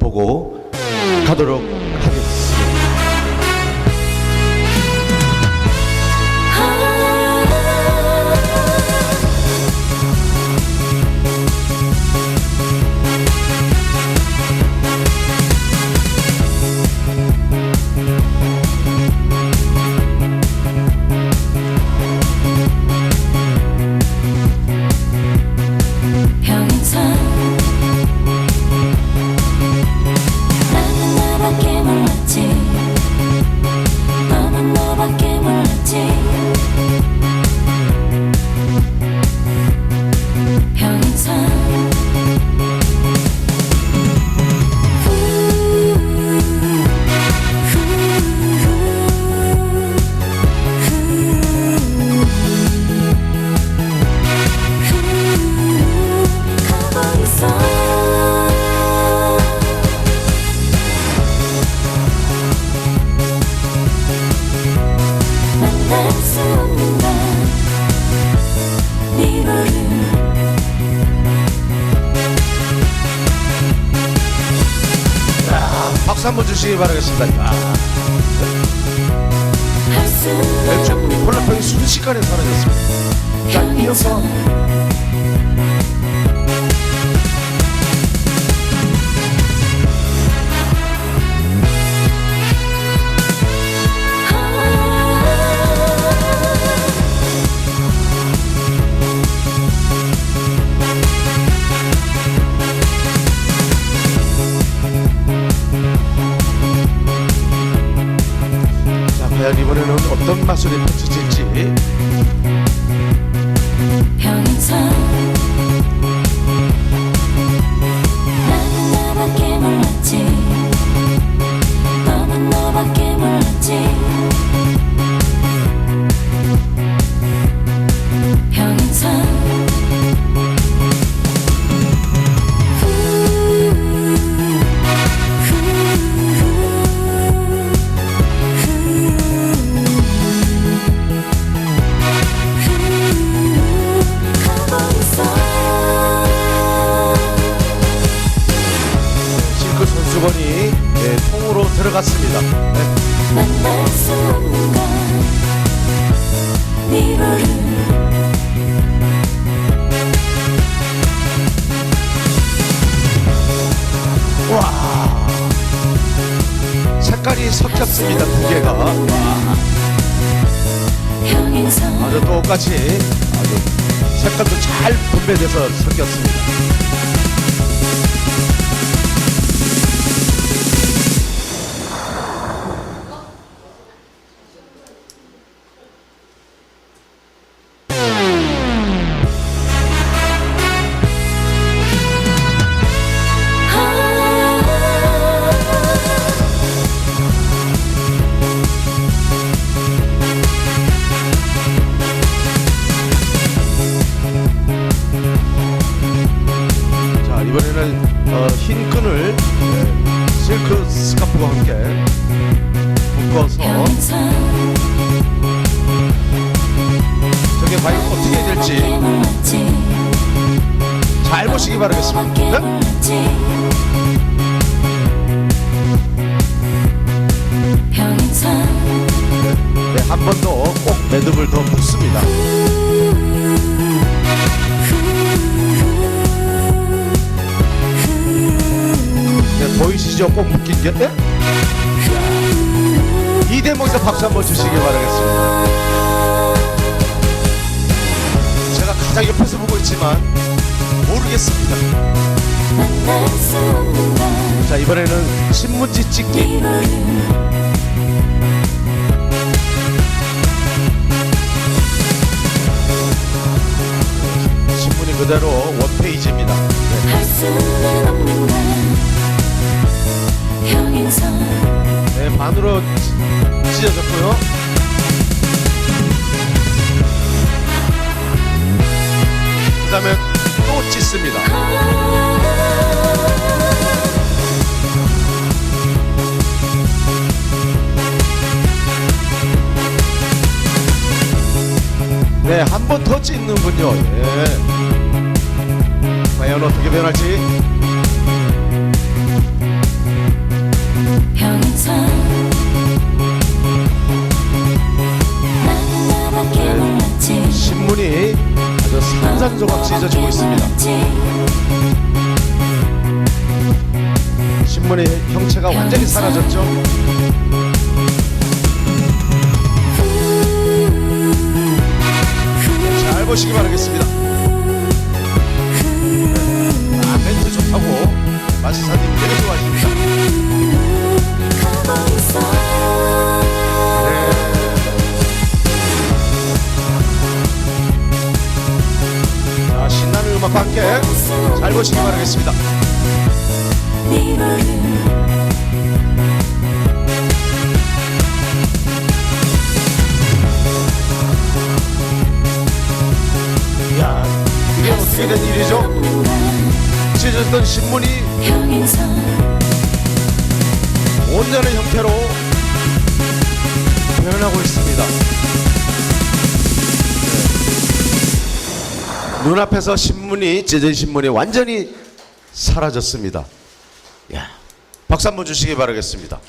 보고 가도록 박수 한번 주시기 바라겠습니다. 아, 할수 없는 콜라병이 순식간에 사라졌습니다. 자, 이어서 이번에는 어떤 마술이 펼쳐질지 선수건이 네, 통으로 들어갔습니다. 네. 너를 와 색깔이 섞였습니다 두 개가 아주 똑같이 아주 색깔도 잘 분배돼서 섞였습니다 실크 스카프와 함께 묶어서 저게 과연 어떻게 될지 너밖에 몰랐지 잘 보시기 바라겠습니다. 네, 한 번 더 꼭 매듭을 더 묶습니다 보이시죠? 꼭게 네? 이 대목에서 박수 한번 주시기 바라겠습니다 제가 가장 옆에서 보고 있지만 모르겠습니다 자 이번에는 신문지 찍기 찢- 찢어졌고요. 그 다음에 또 찢습니다. 네, 한 번 더 찢는군요. 예. 과연 어떻게 변할지. 신문이 아주 산산조각 찢어지고 있습니다. 신문의 형체가 완전히 사라졌죠. 잘 보시기 바라겠습니다. 보시기 바라겠습니다. 야, 이게 어떻게 된 일이죠? 찢어졌던 신문이 온전한 형태로 변하고 있습니다. 눈앞에서 신문이 찢어진 신문이 완전히 사라졌습니다. 야, 박수 한번 주시기 바라겠습니다.